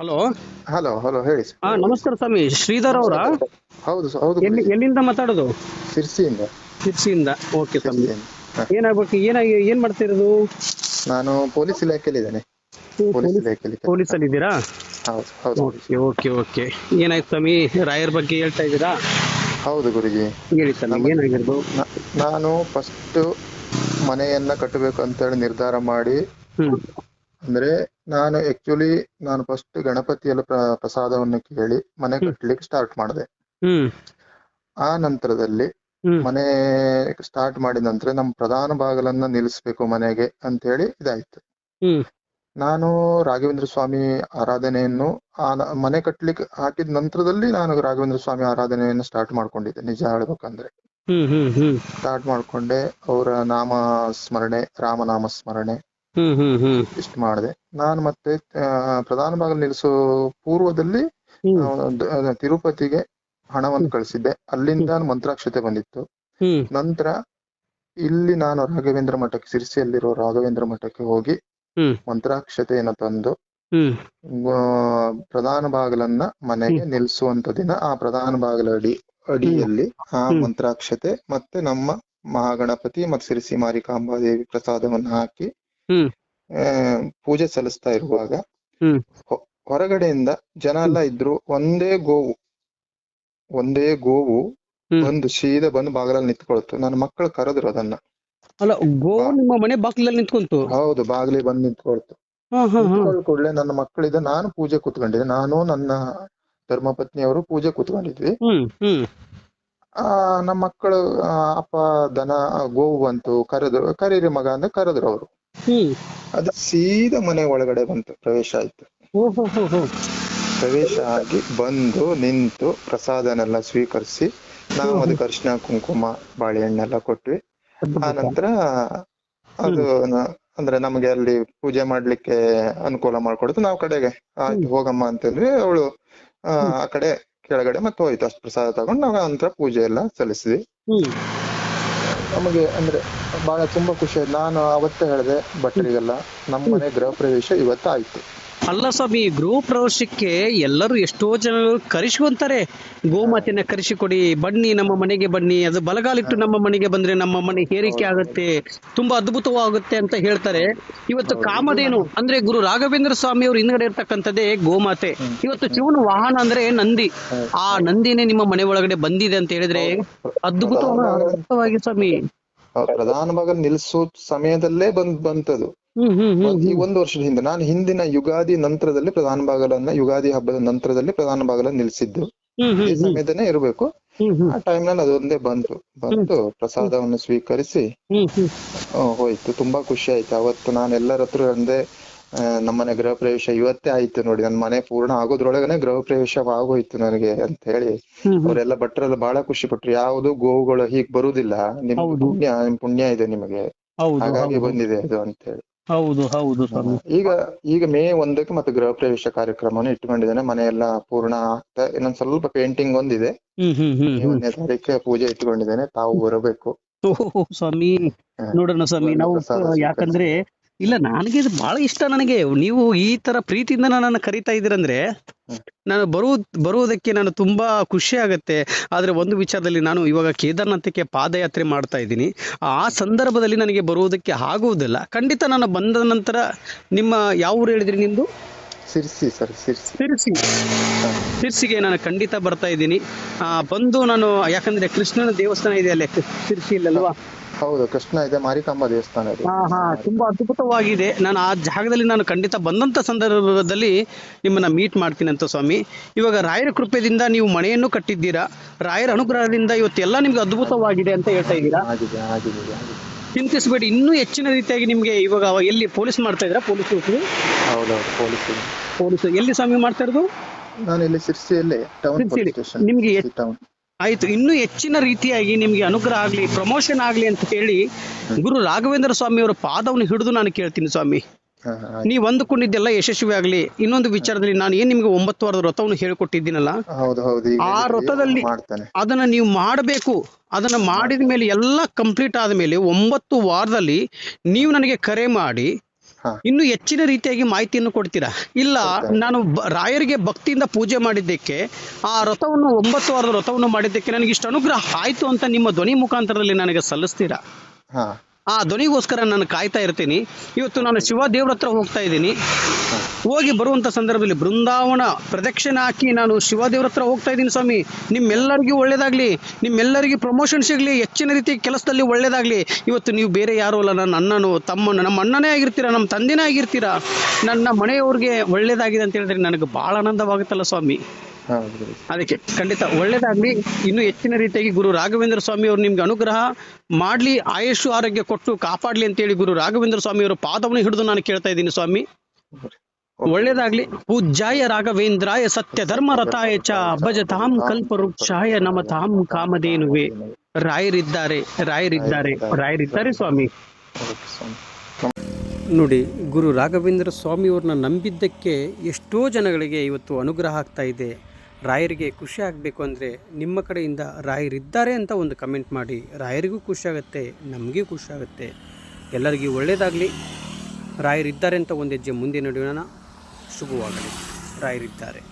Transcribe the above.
Hello hello hello ಹೇಳಿ. ಹಾ ನಮಸ್ಕಾರ ಸ್ವಾಮಿ. ಶ್ರೀಧರ್ ಅವರ? ಹೌದು ಹೌದು ಎಲ್ಲಿ ಎಲ್ಲಿಂದ ಮಾತಾಡೋದು? ಶಿರ್ಸಿಯಿಂದ. ಶಿರ್ಸಿಯಿಂದ. ಓಕೆ ಸ್ವಾಮಿ. ಶಿರ್ಸಿಯಿಂದ. ಹ. ಏನಾಗ್ಬೇಕು? ಏನಾಗಿ ಏನ್ ಮಾಡ್ತಿರೋದು? ನಾನು ಪೊಲೀಸ್ ಇಲಾಖೆಯಲ್ಲಿ ಇದ್ದೇನೆ ಪೊಲೀಸ್ ಇಲಾಖೆಯಲ್ಲಿ ಕೆಲಸ. ಪೊಲೀಸ್ ಅಲ್ಲಿ ಇದ್ದೀರಾ ಹೌದು ಹೌದು ಓಕೆ ಓಕೆ ಓಕೆ. ಏನಾಯ್ತು ಸ್ವಾಮಿ? ರಾಯರ್ ಬಗ್ಗೆ ಹೇಳ್ತಾ ಇದ್ದೀರಾ? ಹೌದು ಗುರುಜಿ. ಹೇಳಿ ಸ್ವಾಮಿ ಏನಾಗಿರೋದು? ನಾನು ಫಸ್ಟ್ ಮನೆಯನ್ನ ಕಟ್ಟಬೇಕು ಅಂತ ಹೇಳಿ ನಿರ್ಧಾರ ಮಾಡಿ ಹ್ಮ್. ಅಂದ್ರೆ ನಾನು ಆಕ್ಚುಲಿ ನಾನು ಫಸ್ಟ್ ಗಣಪತಿಯಲ್ಲಿ ಪ್ರ- ಪ್ರಸಾದವನ್ನು ಕೇಳಿ ಮನೆ ಕಟ್ಲಿಕ್ಕೆ ಸ್ಟಾರ್ಟ್ ಮಾಡಿದೆ. ಹ್ಮ್. ಆ ನಂತರದಲ್ಲಿ ಮನೆ ಸ್ಟಾರ್ಟ್ ಮಾಡಿದ ನಂತರ ನಮ್ಮ ಪ್ರಧಾನ ಬಾಗಿಲನ್ನ ನಿಲ್ಲಿಸ್ಬೇಕು ಮನೆಗೆ ಅಂತ ಹೇಳಿ ಇದಾಯ್ತು ನಾನು ರಾಘವೇಂದ್ರ ಸ್ವಾಮಿ ಆರಾಧನೆಯನ್ನು ಆ ಮನೆ ಕಟ್ಲಿಕ್ಕೆ ಹಾಕಿದ ನಂತರದಲ್ಲಿ ನಾನು ರಾಘವೇಂದ್ರ ಸ್ವಾಮಿ ಆರಾಧನೆಯನ್ನು ಸ್ಟಾರ್ಟ್ ಮಾಡ್ಕೊಂಡಿದ್ದೆ ನಿಜ ಹೇಳ್ಬೇಕಂದ್ರೆ. ಸ್ಟಾರ್ಟ್ ಮಾಡ್ಕೊಂಡೆ ಅವರ ನಾಮ ಸ್ಮರಣೆ ರಾಮನಾಮ ಸ್ಮರಣೆ ಇಷ್ಟು ಮಾಡಿದೆ. ನಾನು ಮತ್ತೆ ಪ್ರಧಾನ ಬಾಗಿಲು ನಿಲ್ಲಿಸೋ ಪೂರ್ವದಲ್ಲಿ ತಿರುಪತಿಗೆ ಹಣವನ್ನು ಕಳಿಸಿದ್ದೆ. ಅಲ್ಲಿಂದ ಮಂತ್ರಾಕ್ಷತೆ ಬಂದಿತ್ತು. ನಂತರ ಇಲ್ಲಿ ನಾನು ರಾಘವೇಂದ್ರ ಮಠಕ್ಕೆ ಸಿರಿಸಿಯಲ್ಲಿರೋ ರಾಘವೇಂದ್ರ ಮಠಕ್ಕೆ ಹೋಗಿ ಮಂತ್ರಾಕ್ಷತೆಯನ್ನು ತಂದು ಪ್ರಧಾನ ಬಾಗಿಲನ್ನ ಮನೆಗೆ ನಿಲ್ಲಿಸುವಂತ ದಿನ ಆ ಪ್ರಧಾನ ಬಾಗಿಲ ಅಡಿ ಅಡಿಯಲ್ಲಿ ಆ ಮಂತ್ರಾಕ್ಷತೆ ಮತ್ತೆ ನಮ್ಮ ಮಹಾಗಣಪತಿ ಮತ್ತೆ ಸಿರಿಸಿ ಮಾರಿಕಾಂಬಾದೇವಿ ಪ್ರಸಾದವನ್ನು ಹಾಕಿ ಪೂಜೆ ಸಲ್ಲಿಸ್ತಾ ಇರುವಾಗ ಹೊರಗಡೆಯಿಂದ ಜನ ಎಲ್ಲ ಇದ್ರು ಒಂದೇ ಗೋವು ಒಂದೇ ಗೋವು ಬಂದು ಸೀದಾ ಬಂದು ಬಾಗಿಲಲ್ಲಿ ನಿಂತ್ಕೊಳ್ತು. ನನ್ನ ಮಕ್ಕಳು ಕರೆದ್ರು ಅದನ್ನ. ಅಲ್ಲ ಗೋ ನಿಮ್ಮ ಮನೆ ಬಾಗಿಲಲ್ಲಿ ನಿಂತ್ಕೊಂತು? ಹೌದು ಬಾಗಿಲಿಗೆ ಬಂದು ನಿಂತ್ಕೊಳ್ತು. ಕೂಡಲೇ ನನ್ನ ಮಕ್ಕಳಿದ ನಾನು ಪೂಜೆ ಕೂತ್ಕೊಂಡಿದ್ದೆ. ನಾನು ನನ್ನ ಧರ್ಮಪತ್ನಿಯವರು ಪೂಜೆ ಕೂತ್ಕೊಂಡಿದ್ವಿ. ನಮ್ಮ ಮಕ್ಕಳು ಅಪ್ಪ ದನ ಗೋವು ಬಂತು. ಕರೆದ್ರು ಕರೀರಿ ಮಗ ಅಂದ್ರೆ ಕರೆದ್ರು ಅವರು. ಅದು ಸೀದಾ ಮನೆ ಒಳಗಡೆ ಬಂತು ಪ್ರವೇಶ ಆಯ್ತು. ಪ್ರವೇಶ ಆಗಿ ಬಂದು ನಿಂತು ಪ್ರಸಾದನೆಲ್ಲ ಸ್ವೀಕರಿಸಿ ನಾವು ಅದಕ್ಕೆ ಅರಿಶಿನ ಕುಂಕುಮ ಬಾಳೆಹಣ್ಣೆಲ್ಲ ಕೊಟ್ವಿ. ಆ ನಂತರ ಅದು ಅಂದ್ರೆ ನಮಗೆ ಅಲ್ಲಿ ಪೂಜೆ ಮಾಡ್ಲಿಕ್ಕೆ ಅನುಕೂಲ ಮಾಡ್ಕೊಡ್ತು. ನಾವು ಕಡೆಗೆ ಆಯ್ತು ಹೋಗಮ್ಮ ಅಂತಂದ್ರೆ ಅವಳು ಆ ಕಡೆ ಕೆಳಗಡೆ ಮತ್ತೆ ಹೋಯ್ತು. ಅಷ್ಟು ಪ್ರಸಾದ ತಗೊಂಡು ನಾವು ನಂತರ ಪೂಜೆ ಎಲ್ಲ ಸಲ್ಲಿಸಿದ್ವಿ. ನಮಗೆ ಅಂದ್ರೆ ಬಹಳ ತುಂಬಾ ಖುಷಿ ಆಯ್ತು. ನಾನು ಅವತ್ತೇ ಹೇಳಿದೆ ಭಟ್ರಿಗೆಲ್ಲ ನಮ್ಮ ಮನೆ ಗೃಹ ಪ್ರವೇಶ ಇವತ್ತು ಆಯ್ತು ಅಲ್ಲ ಸ್ವಾಮಿ ಗೃಹ ಪ್ರವೇಶಕ್ಕೆ ಎಲ್ಲರೂ ಎಷ್ಟೋ ಜನರು ಕರೆಸ್ಕೊಂತಾರೆ ಗೋಮಾತೆನ ಕರೆಸಿಕೊಡಿ ಬನ್ನಿ ನಮ್ಮ ಮನೆಗೆ ಬನ್ನಿ ಅದು ಬಲಗಾಲಿಟ್ಟು ನಮ್ಮ ಮನೆಗೆ ಬಂದ್ರೆ ನಮ್ಮ ಮನೆ ಹೇರಿಕೆ ಆಗುತ್ತೆ ತುಂಬಾ ಅದ್ಭುತವಾಗುತ್ತೆ ಅಂತ ಹೇಳ್ತಾರೆ. ಇವತ್ತು ಕಾಮಧೇನು ಅಂದ್ರೆ ಗುರು ರಾಘವೇಂದ್ರ ಸ್ವಾಮಿ ಅವರು ಹಿಂದ್ಗಡೆ ಇರ್ತಕ್ಕಂಥದ್ದೇ ಗೋಮಾತೆ. ಇವತ್ತು ಶಿವನ ವಾಹನ ಅಂದ್ರೆ ನಂದಿ. ಆ ನಂದಿನೇ ನಿಮ್ಮ ಮನೆ ಒಳಗಡೆ ಬಂದಿದೆ ಅಂತ ಹೇಳಿದ್ರೆ ಅದ್ಭುತವಾಗಿ ಸ್ವಾಮಿ. ಪ್ರಧಾನವಾಗಿ ಪ್ರಧಾನ ನಿಲ್ಸೋ ಸಮಯದಲ್ಲೇ ಬಂದ್ ಬಂತದು. ಈ ಒಂದು ವರ್ಷದ ಹಿಂದೆ ನಾನು ಹಿಂದಿನ ಯುಗಾದಿ ನಂತರದಲ್ಲಿ ಪ್ರಧಾನ ಬಾಗಲನ್ನ ಯುಗಾದಿ ಹಬ್ಬದ ನಂತರದಲ್ಲಿ ಪ್ರಧಾನ ಭಾಗಲನ್ನ ನಿಲ್ಸಿದ್ದು ಈ ಸಮಯದನೇ ಇರಬೇಕು. ಆ ಟೈಮ್ನಲ್ಲಿ ಅದೊಂದೇ ಬಂತು. ಬಂತು ಪ್ರಸಾದವನ್ನು ಸ್ವೀಕರಿಸಿ. ಹೋಯ್ತು. ತುಂಬಾ ಖುಷಿ ಆಯ್ತು. ಅವತ್ತು ನಾನು ಎಲ್ಲರ ಹತ್ರ ಅಂದೆ ನಮ್ಮನೆ ಗೃಹ ಪ್ರವೇಶ ಇವತ್ತೇ ಆಯ್ತು ನೋಡಿ. ನನ್ನ ಮನೆ ಪೂರ್ಣ ಆಗೋದ್ರೊಳಗನೆ ಗೃಹ ಪ್ರವೇಶ ಆಗೋಯ್ತು ನನಗೆ ಅಂತ ಹೇಳಿ. ಅವರೆಲ್ಲ ಭಟ್ರೆಲ್ಲ ಬಹಳ ಖುಷಿ ಪಟ್ರು. ಯಾವುದು ಗೋವುಗಳು ಹೀಗ್ ಬರುದಿಲ್ಲ. ನಿಮ್. ಪುಣ್ಯ ನಿಮ್ ಪುಣ್ಯ ಇದೆ ನಿಮಗೆ. ಹಾಗಾಗಿ ಬಂದಿದೆ ಅದು ಅಂತ ಹೇಳಿ. ಹೌದು ಹೌದು ಸ್ವಾಮಿ ಈಗ ಈಗ ಮೇ ಒಂದಕ್ಕೆ ಮತ್ತೆ ಗೃಹ ಪ್ರವೇಶ ಕಾರ್ಯಕ್ರಮವನ್ನು ಇಟ್ಕೊಂಡಿದ್ದೇನೆ ಮನೆಯೆಲ್ಲ ಪೂರ್ಣ ಆಗ್ತಾ ಇನ್ನೊಂದ್ ಸ್ವಲ್ಪ ಪೇಂಟಿಂಗ್ ಒಂದಿದೆ. ಒಂದನೇ ತಾರೀಕು ಪೂಜೆ ಇಟ್ಕೊಂಡಿದ್ದೇನೆ ತಾವು ಬರಬೇಕು. ಸ್ವಾಮಿ. ನೋಡೋಣ ಸ್ವಾಮಿ ನಾವು ಯಾಕಂದ್ರೆ ಇಲ್ಲ ನನಗೆ ಇದು ಬಹಳ ಇಷ್ಟ ನನಗೆ. ನೀವು ಈ ತರ ಪ್ರೀತಿಯಿಂದ ನನ್ನ ಕರಿತಾ ಇದ್ದೀರಂದ್ರೆ ನಾನು ಬರುವು ಬರುವುದಕ್ಕೆ ನಾನು ತುಂಬಾ ಖುಷಿ ಆಗುತ್ತೆ. ಆದರೆ ಒಂದು ವಿಚಾರದಲ್ಲಿ ನಾನು ಇವಾಗ ಕೇದಾರ್ನಾಥಕ್ಕೆ ಪಾದಯಾತ್ರೆ ಮಾಡ್ತಾ ಇದ್ದೀನಿ. ಆ ಸಂದರ್ಭದಲ್ಲಿ ನನಗೆ ಬರುವುದಕ್ಕೆ ಆಗುವುದಿಲ್ಲ. ಖಂಡಿತ ನಾನು ಬಂದ ನಂತರ ನಿಮ್ಮ ಯಾವ ಊರು ಹೇಳಿದ್ರಿ ನಿಮ್ದು? ಸಿರ್ಸಿ ಸರ್ ಸಿರ್ಸಿ. ಸಿರ್ಸಿ. ಸಿರ್ಸಿಗೆ ನಾನು ಖಂಡಿತ ಬರ್ತಾ ಇದ್ದೀನಿ. ಆ, ಬಂದು ನಾನು ಯಾಕಂದ್ರೆ ಕೃಷ್ಣನ ದೇವಸ್ಥಾನ ಇದೆ ಅಲ್ಲೇ ಸಿರ್ಸಿಯಲ್ಲಲ್ವಾ ಹೌದು ಕೃಷ್ಣ ಇದೆ ಮಾರಿಕಾಂಬ ದೇವಸ್ಥಾನ ಇದೆ. ಹಾ ಹಾ ತುಂಬಾ ಅದ್ಭುತವಾಗಿದೆ. ನಾನು ಆ ಜಾಗದಲ್ಲಿ ನಾನು ಖಂಡಿತ ಬಂದಂತ ಸಂದರ್ಭದಲ್ಲಿ ನಿಮ್ಮನ್ನ ಮೀಟ್ ಮಾಡ್ತೀನಿ ಅಂತ ಸ್ವಾಮಿ. ಇವಾಗ ರಾಯರ ಕೃಪೆಯಿಂದ ನೀವು ಮನೆಯನ್ನು ಕಟ್ಟಿದ್ದೀರಾ? ರಾಯರ ಅನುಗ್ರಹದಿಂದ ಇವತ್ತೆಲ್ಲ ನಿಮ್ಗೆ ಅದ್ಭುತವಾಗಿದೆ ಅಂತ ಹೇಳ್ತಾ ಇದ್ದೀರಾ? ಆಗಿದೆ ಆಗಿದೆ ಆಗಿದೆ. ಚಿಂತಿಸಬೇಡಿ ಇನ್ನೂ ಹೆಚ್ಚಿನ ರೀತಿಯಾಗಿ ನಿಮ್ಗೆ ಇವಾಗ ಎಲ್ಲಿ ಪೊಲೀಸ್ ಮಾಡ್ತಾ ಇದ್ದೀರಾ? ಪೊಲೀಸ್ ಹೌದೌದು ಪೊಲೀಸ್ ಪೊಲೀಸ್. ಎಲ್ಲಿ ಸ್ವಾಮಿ ಮಾಡ್ತಾ ಇರೋದು? ನಾನು ಇಲ್ಲಿ ಸಿರ್ಸಿಯಲ್ಲಿ ಟೌನ್. ಪೊಲೀಸ್ ಸ್ಟೇಷನ್ ನಿಮ್ಗೆ ಟೌನ್ ಆಯ್ತು ಇನ್ನೂ ಹೆಚ್ಚಿನ ರೀತಿಯಾಗಿ ನಿಮಗೆ ಅನುಗ್ರಹ ಆಗ್ಲಿ ಪ್ರಮೋಷನ್ ಆಗ್ಲಿ ಅಂತ ಹೇಳಿ ಗುರು ರಾಘವೇಂದ್ರ ಸ್ವಾಮಿ ಅವರ ಪಾದವನ್ನು ಹಿಡಿದು ನಾನು ಕೇಳ್ತೀನಿ ಸ್ವಾಮಿ ನೀವು ಅಂದುಕೊಂಡಿದ್ದೆಲ್ಲ ಯಶಸ್ವಿ ಆಗ್ಲಿ ಇನ್ನೊಂದು ವಿಚಾರದಲ್ಲಿ ನಾನು ಏನ್ ನಿಮ್ಗೆ ಒಂಬತ್ತು ವಾರದ ವ್ರತವನ್ನು ಹೇಳ್ಕೊಟ್ಟಿದ್ದೀನಲ್ಲ ಆ ವ್ರತದಲ್ಲಿ ಅದನ್ನ ನೀವು ಮಾಡಬೇಕು ಅದನ್ನ ಮಾಡಿದ ಮೇಲೆ ಎಲ್ಲ ಕಂಪ್ಲೀಟ್ ಆದ ಮೇಲೆ ಒಂಬತ್ತು ವಾರದಲ್ಲಿ ನೀವು ನನಗೆ ಕರೆ ಮಾಡಿ. ಇನ್ನು ಹೆಚ್ಚಿನ ರೀತಿಯಾಗಿ ಮಾಹಿತಿಯನ್ನು ಕೊಡ್ತೀರಾ? ಇಲ್ಲ ನಾನು ರಾಯರಿಗೆ ಭಕ್ತಿಯಿಂದ ಪೂಜೆ ಮಾಡಿದ್ದಕ್ಕೆ ಆ ರಥವನ್ನು ಒಂಬತ್ತು ವಾರದ ರಥವನ್ನು ಮಾಡಿದ್ದಕ್ಕೆ ನನಗೆ ಇಷ್ಟು ಅನುಗ್ರಹ ಆಯ್ತು ಅಂತ ನಿಮ್ಮ ಧ್ವನಿ ಮುಖಾಂತರದಲ್ಲಿ ನನಗೆ ಸಲ್ಲಿಸ್ತೀರಾ? ಆ ಧ್ವನಿಗೋಸ್ಕರ ನಾನು ಕಾಯ್ತಾ ಇರ್ತೀನಿ. ಇವತ್ತು ನಾನು ಶಿವ ದೇವ್ರ ಹತ್ರ ಹೋಗ್ತಾ ಇದ್ದೀನಿ. ಹೋಗಿ ಬರುವಂತ ಸಂದರ್ಭದಲ್ಲಿ ಬೃಂದಾವನ ಪ್ರದಕ್ಷಿಣೆ ಹಾಕಿ ನಾನು ಶಿವ ದೇವ್ರ ಹತ್ರ ಹೋಗ್ತಾ ಇದ್ದೀನಿ ಸ್ವಾಮಿ. ನಿಮ್ಮೆಲ್ಲರಿಗೂ ಒಳ್ಳೇದಾಗ್ಲಿ. ನಿಮ್ಮೆಲ್ಲರಿಗೂ ಪ್ರಮೋಷನ್ ಸಿಗ್ಲಿ. ಹೆಚ್ಚಿನ ರೀತಿ ಕೆಲಸದಲ್ಲಿ ಒಳ್ಳೇದಾಗ್ಲಿ. ಇವತ್ತು ನೀವು ಬೇರೆ ಯಾರು ಅಲ್ಲ. ನನ್ನ ಅಣ್ಣನು, ತಮ್ಮನು, ನಮ್ಮ ಅಣ್ಣನೇ ಆಗಿರ್ತೀರಾ? ನಮ್ಮ ತಂದೆನೇ ಆಗಿರ್ತೀರಾ? ನನ್ನ ಮನೆಯವ್ರಿಗೆ ಒಳ್ಳೇದಾಗಿದೆ ಅಂತ ಹೇಳಿದ್ರೆ ನನಗೆ ಬಹಳ ಆನಂದವಾಗುತ್ತಲ್ಲ ಸ್ವಾಮಿ. ಅದಕ್ಕೆ ಖಂಡಿತ ಒಳ್ಳೇದಾಗ್ಲಿ. ಇನ್ನು ಹೆಚ್ಚಿನ ರೀತಿಯಾಗಿ ಗುರು ರಾಘವೇಂದ್ರ ಸ್ವಾಮಿ ಅವರು ನಿಮ್ಗೆ ಅನುಗ್ರಹ ಮಾಡ್ಲಿ ಆಯುಷ್ ಆರೋಗ್ಯ ಕೊಟ್ಟು ಕಾಪಾಡ್ಲಿ ಅಂತೇಳಿ ಗುರು ರಾಘವೇಂದ್ರ ಸ್ವಾಮಿ ಅವರ ಪಾದವನ್ನು ಹಿಡಿದು ನಾನು ಕೇಳ್ತಾ ಇದ್ದೀನಿ ಸ್ವಾಮಿ. ಒಳ್ಳೇದಾಗ್ಲಿ. ಪೂಜ್ಯಾಯ ರಾಘವೇಂದ್ರಾಯ ಸತ್ಯ ಧರ್ಮ ರಥಾಯ ಚ ಭಜತಾಂ ಕಲ್ಪವೃಕ್ಷಾಯ ತಾಮ್ ಕಾಮಧೇನುವೆ. ರಾಯರಿದ್ದಾರೆ ರಾಯರಿದ್ದಾರೆ ರಾಯರಿದ್ದಾರೆ ಸ್ವಾಮಿ. ನೋಡಿ ಗುರು ರಾಘವೇಂದ್ರ ಸ್ವಾಮಿಯವ್ರನ್ನ ನಂಬಿದ್ದಕ್ಕೆ ಎಷ್ಟೋ ಜನಗಳಿಗೆ ಇವತ್ತು ಅನುಗ್ರಹ ಆಗ್ತಾ ಇದೆ. ರಾಯರಿಗೆ ಖುಷಿ ಆಗಬೇಕು ಅಂದರೆ ನಿಮ್ಮ ಕಡೆಯಿಂದ ರಾಯರಿದ್ದಾರೆ ಅಂತ ಒಂದು ಕಮೆಂಟ್ ಮಾಡಿ. ರಾಯರಿಗೂ ಖುಷಿಯಾಗುತ್ತೆ ನಮಗೂ ಖುಷಿಯಾಗುತ್ತೆ ಎಲ್ಲರಿಗೂ ಒಳ್ಳೆಯದಾಗಲಿ ರಾಯರಿದ್ದಾರೆ ಅಂತ ಒಂದು ಹೆಜ್ಜೆ ಮುಂದೆ ನಡೆಯೋಣ. ಶುಭವಾಗಲಿ. ರಾಯರಿದ್ದಾರೆ.